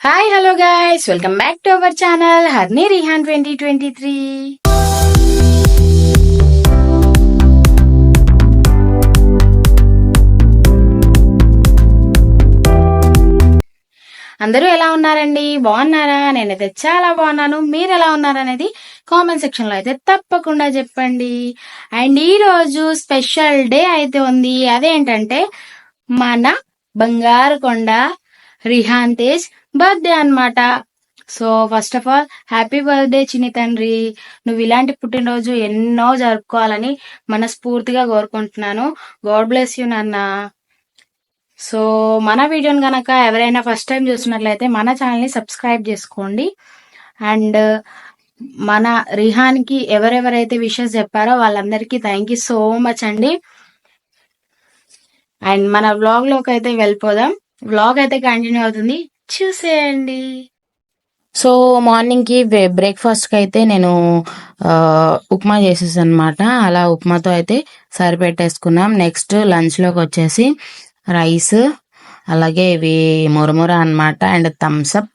Hi hello guys welcome back to our channel Harni Rihan twenty twenty three అందరూ ఎలా ఉన్నారండి? బాగున్నారా? నేనైతే చాలా బాగున్నాను. మీరు ఎలా ఉన్నారనేది కామెంట్ సెక్షన్లో అయితే తప్పకుండా చెప్పండి. అండ్ ఈ రోజు స్పెషల్ డే అయితే ఉంది. అదేంటంటే మన బంగారు కొండ రిహాన్ తేజ్ బర్త్డే అన్నమాట. So first of all happy birthday చిన్ని తండ్రి. నువ్వు ఇలాంటి పుట్టినరోజు ఎన్నో జరుపుకోవాలని మనస్ఫూర్తిగా కోరుకుంటున్నాను. గాడ్ బ్లెస్ యూ నాన్న. సో మన వీడియోని కనుక ఎవరైనా ఫస్ట్ టైం చూస్తున్నట్లయితే మన ఛానల్ని సబ్స్క్రైబ్ చేసుకోండి. అండ్ మన రిహాన్కి ఎవరెవరైతే విషెస్ చెప్పారో వాళ్ళందరికీ థ్యాంక్ యూ సో మచ్ అండి. అండ్ మన బ్లాగ్లోకి అయితే వెళ్ళిపోదాం. వ్లాగ్ అయితే కంటిన్యూ అవుతుంది. చూసేయండి. సో మార్నింగ్కి బ్రేక్ఫాస్ట్కి అయితే నేను ఉప్మా చేసేసాను అనమాట అలా ఉప్మాతో అయితే సరిపెట్టేసుకున్నాం. నెక్స్ట్ లంచ్లోకి వచ్చేసి రైస్ అలాగే ఇవి మురముర అన్నమాట అండ్ థమ్స్ అప్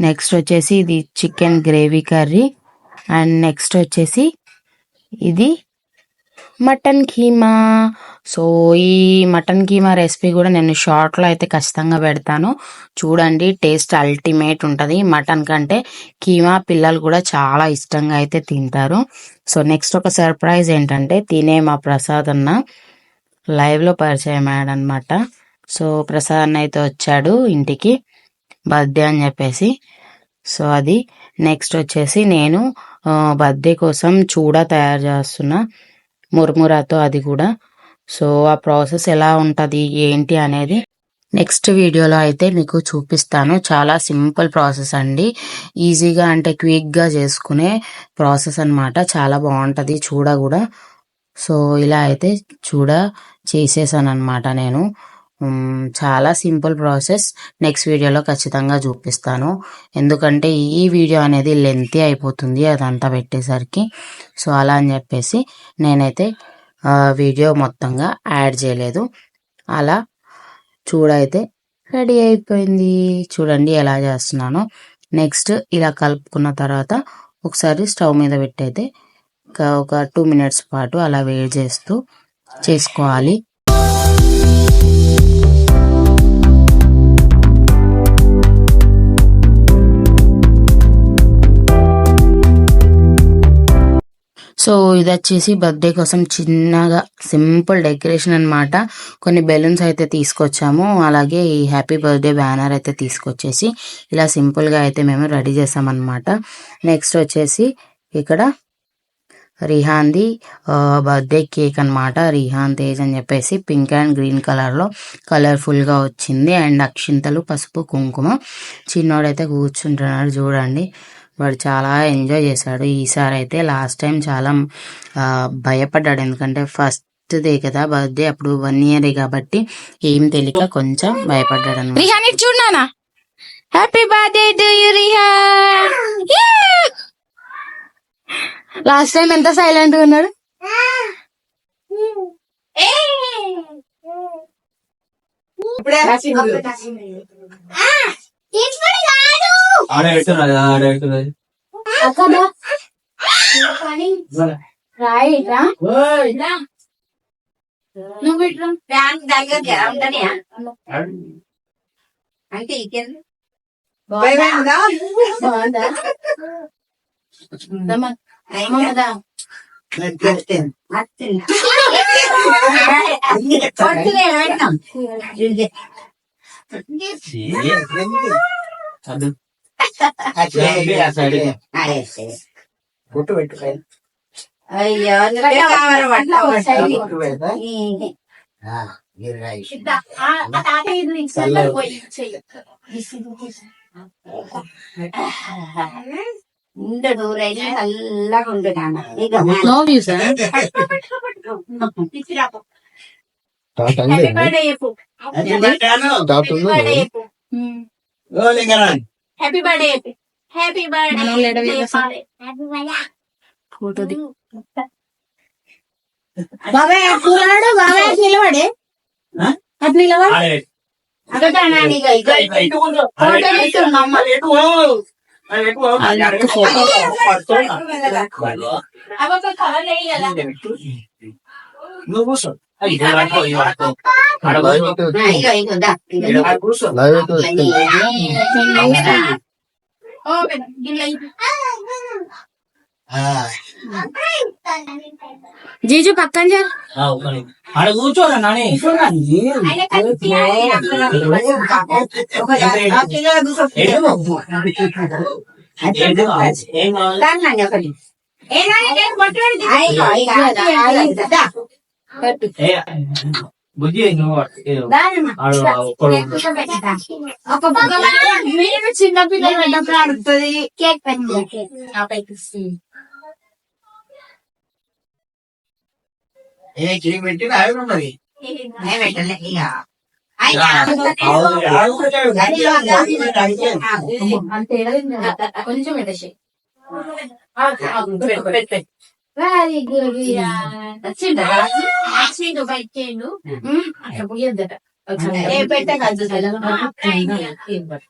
నెక్స్ట్ వచ్చేసి ఇది chicken gravy curry and next వచ్చేసి ఇది మటన్ కీమా. సో ఈ మటన్ కీమా రెసిపీ కూడా నేను షార్ట్లో అయితే ఖచ్చితంగా పెడతాను. చూడండి టేస్ట్ అల్టిమేట్ ఉంటుంది. మటన్ కంటే కీమా పిల్లలు కూడా చాలా ఇష్టంగా అయితే తింటారు. సో నెక్స్ట్ ఒక సర్ప్రైజ్ ఏంటంటే తినే మా ప్రసాద్ అన్న లైవ్లో పరిచయం అయ్యాడనమాట సో ప్రసాద్ అన్న అయితే వచ్చాడు ఇంటికి బర్త్డే అని చెప్పేసి. సో అది నెక్స్ట్ వచ్చేసి నేను బర్త్డే కోసం చూడ తయారు చేస్తున్నా. మురుమురాతో అది కూడా. సో ఆ ప్రాసెస్ ఎలా ఉంటుంది ఏంటి అనేది నెక్స్ట్ వీడియోలో అయితే మీకు చూపిస్తాను. చాలా సింపుల్ ప్రాసెస్ అండి. ఈజీగా అంటే క్విక్గా చేసుకునే ప్రాసెస్ అన్నమాట. చాలా బాగుంటుంది చూడ కూడా. సో ఇలా అయితే చూడ చేసేసాను అనమాట నేను. చాలా సింపుల్ ప్రాసెస్. నెక్స్ట్ వీడియోలో ఖచ్చితంగా చూపిస్తాను. ఎందుకంటే ఈ వీడియో అనేది లెంతీ అయిపోతుంది అదంతా పెట్టేసరికి. సో అలా అని చెప్పేసి నేనైతే వీడియో మొత్తంగా యాడ్ చేయలేదు. అలా చూడైతే రెడీ అయిపోయింది. చూడండి ఎలా చేస్తున్నానో. నెక్స్ట్ ఇలా కలుపుకున్న తర్వాత ఒకసారి స్టవ్ మీద పెట్టయితే ఒక టూ మినిట్స్ పాటు అలా వేడి చేస్తూ చేసుకోవాలి. సో ఇది వచ్చేసి బర్త్డే కోసం చిన్నగా సింపుల్ డెకరేషన్ అన్నమాట. కొన్ని బెలూన్స్ అయితే తీసుకొచ్చాము. అలాగే ఈ హ్యాపీ బర్త్డే బ్యానర్ అయితే తీసుకొచ్చేసి ఇలా సింపుల్గా అయితే మేము రెడీ చేసామన్నమాట నెక్స్ట్ వచ్చేసి ఇక్కడ రిహాన్ది బర్త్డే కేక్ అనమాట రిహాన్ తేజ్ అని చెప్పేసి పింక్ అండ్ గ్రీన్ కలర్లో కలర్ఫుల్గా వచ్చింది. అండ్ అక్షింతలు పసుపు కుంకుమ. చిన్నోడైతే కూర్చుంటున్నాడు చూడండి. వాడు చాలా ఎంజాయ్ చేశాడు. ఈసారి అయితే లాస్ట్ టైం చాలా భయపడ్డాడు. ఎందుకంటే ఫస్ట్ డే కదా బర్త్డే అప్పుడు వన్ ఇయర్ కాబట్టి ఏం తెలియక కొంచెం భయపడ్డాడు అనమాట రిహాన్ చూడనా happy birthday to you Rihan last time ఎంత సైలెంట్గా ఉన్నాడు? ఆడ పెట్టున్నది ఆడ పెట్టున్నది రాయి రా నువ్వు ఇట్రా ఫ్యాన్ దగ్గర ఉంటనే అంటే ఇకేంది బాగుందా బాగుందా దమ్మా. అమ్మమ్మదా. చదువు సైడ్ గుట్టు పెట్టు అయ్యో కావాలి ఆ, ఆ తాత ఇది తీసుకెళ్ళి పోయి చెయ్యి. ఉండు నూరైనా చల్లగా ఉండు నాన్న ఇక No views, eh? పిచ్చిరాపు తాతండి బర్త్డే చెప్పు తాతుంది చెప్పు హ్యాపీ బర్త్డే చెప్పు హ్యాపీ మనోళ్ళు ఎడ బర్త్డే వేసేసారు? హ్యాపీ బర్త్డే ఫోటో ది బాబాయ్ కూరడు బాబాయ్ అటు నిలబడే ఆ? అటు నిలబడి ఆడ అక్కడ నాని ఇక ఇక ఫోటో తీస్తుంది అమ్మ అన్నట్టు ఫోటో అవొక కవర్ వేయి కదా నువ్వు కూర్చో ఇది పట్టుకో, ఇది పట్టుకో. ఆడ లైవ్ కూర్చో. అయితే ఆ, ఇగో ఇగో దా ఇగో. ఈడ కూర్చో. లైవ్ అయితే వస్తుంది. ఓ, గిన్నె ఇవ్వు. ఆ, జీజు పక్కన జర ఆ, ఒక్క నిమిషం. ఆడ కూర్చోరా నాని ఆయన కలిసి ఆయన అక్కడ ఒక ఆ కిలో కూర్చో. ఏం కావాలి? ఏం కావాలి? దాని నాని ఒకటి. ఏ నాని, నేను పట్టుకోండి. ఆ, ఇగో, ఇగో, ఆ, ఆ, ఇగో, దా. పట్టు. ఏ, బుజ్జి నువ్వు పట్టుకో. దానమ్మ. ఆడు ఒక్కడు నేను కూర్చోబెట్టేదా? ఒక బుగ్గ మీద మీరు చిన్న పిల్లలు ఉన్నప్పుడు ఆడుతుంది కేక్ పెట్టి ఆ పైకి ఏ కేక్ పెట్టి ఆవిడ ఉన్నది నేను పెట్టలే ఇక ఆయన ఆడు- ఆడు గదిలో అంతే కొంచెం పెట్టేసి వెరీ గుడ్ వచ్చిందా వచ్చిండు పెట్టిండు అట్లా పోయేద్దట ఏ పెట్టే కాదు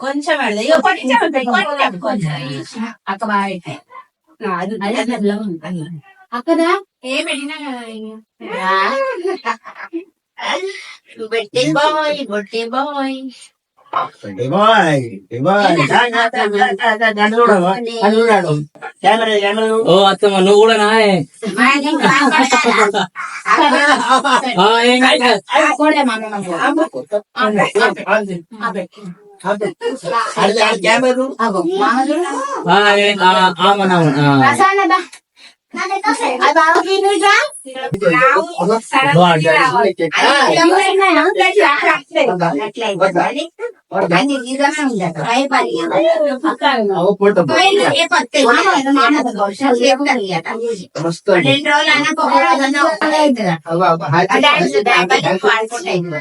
కొంచెం అక్క బాగా అది అక్కడ ఏ పెట్టినా కదా బెట్టి bye బొట్టి bye. Bye bye camera camera ఓ అత్తమ్మ నువ్వు కూడా నా ఏం కాదు కూడా మా అమ్మ కెమెరా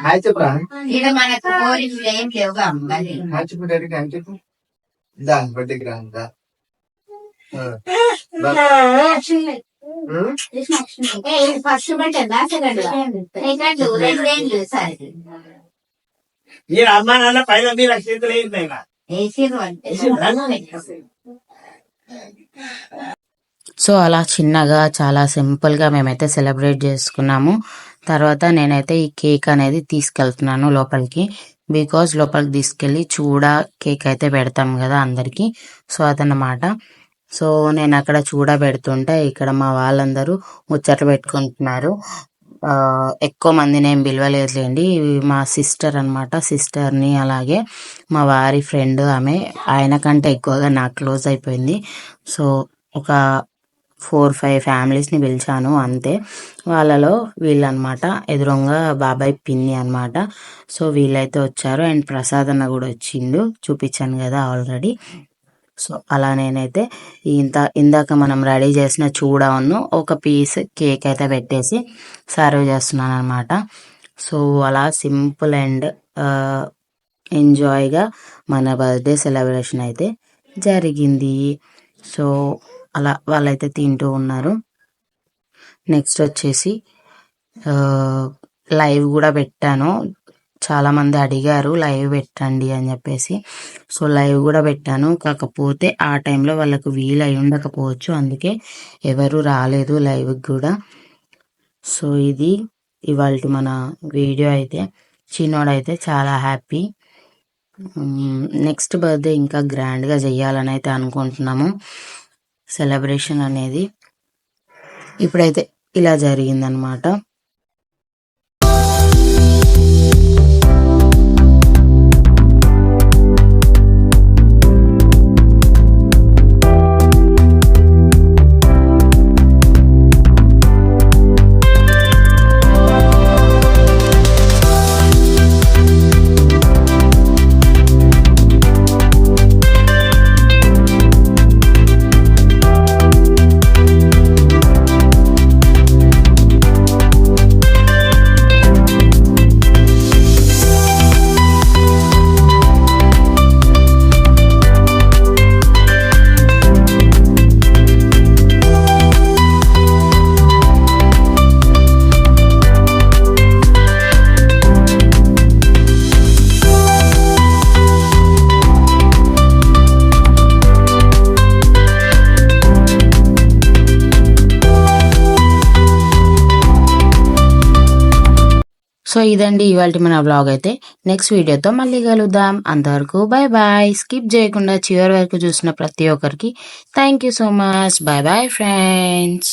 హాయ్ చెప్పరా ఇక మనకు కోరికలు ఏం లేవుగా మళ్ళీ హాయ్ చెప్పు డాడీకి హాయ్ చెప్పు దా బర్త్డేకి రా దా ఫస్ట్ సెకండ్ సరే మీరు అమ్మా నాన్న పైన మీరు సో అలా చిన్నగా చాలా సింపుల్గా మేమైతే సెలబ్రేట్ చేసుకున్నాము. తర్వాత నేనైతే ఈ కేక్ అనేది తీసుకెళ్తున్నాను లోపలికి. బికాజ్ లోపలికి తీసుకెళ్ళి చూడ కేక్ అయితే పెడతాం కదా అందరికి. సో అదన్నమాట. సో నేను అక్కడ చూడబెడుతుంటే ఇక్కడ మా వాళ్ళందరూ ముచ్చట్లు పెట్టుకుంటున్నారు. ఎక్కువ మందిని ఏం పిలవలేదులేండి. ఇవి మా సిస్టర్ అనమాట సిస్టర్ని అలాగే మా వారి ఫ్రెండ్ ఆమె. ఆయన కంటే ఎక్కువగా నాకు క్లోజ్ అయిపోయింది. సో ఒక ఫోర్ ఫైవ్ ఫ్యామిలీస్ని పిలిచాను అంతే. వాళ్ళలో వీళ్ళనమాట ఎదురుగా బాబాయ్ పిన్ని అన్నమాట. సో వీళ్ళైతే వచ్చారు. అండ్ ప్రసాద్ అన్న కూడా వచ్చిండు. చూపించాను కదా ఆల్రెడీ. సో అలా నేనైతే ఇంత ఇందాక మనం రెడీ చేసిన చూడను ఒక పీస్ కేక్ అయితే పెట్టేసి సర్వ్ చేస్తున్నాను అనమాట సో అలా సింపుల్ అండ్ ఎంజాయ్గా మన బర్త్డే సెలబ్రేషన్ అయితే జరిగింది. సో అలా వాళ్ళైతే తింటూ ఉన్నారు. నెక్స్ట్ వచ్చేసి లైవ్ కూడా పెట్టాను. చాలామంది అడిగారు లైవ్ పెట్టండి అని చెప్పేసి. సో లైవ్ కూడా పెట్టాను. కాకపోతే ఆ టైంలో వాళ్ళకు వీలు అయి ఉండకపోవచ్చు. అందుకే ఎవరు రాలేదు లైవ్కి కూడా. సో ఇది ఇవాళ మన వీడియో అయితే. చిన్నోడైతే చాలా హ్యాపీ. నెక్స్ట్ బర్త్డే ఇంకా గ్రాండ్గా చేయాలని అయితే అనుకుంటున్నాము. సెలబ్రేషన్ అనేది ఇప్పుడైతే ఇలా జరిగిందనమాట. సో ఇదండి ఇవాళ మన బ్లాగ్ అయితే. నెక్స్ట్ వీడియోతో మళ్ళీ కలుద్దాం. అంతవరకు బాయ్ బాయ్ స్కిప్ చేయకుండా చివరి వరకు చూసిన ప్రతి ఒక్కరికి thank you so much bye bye friends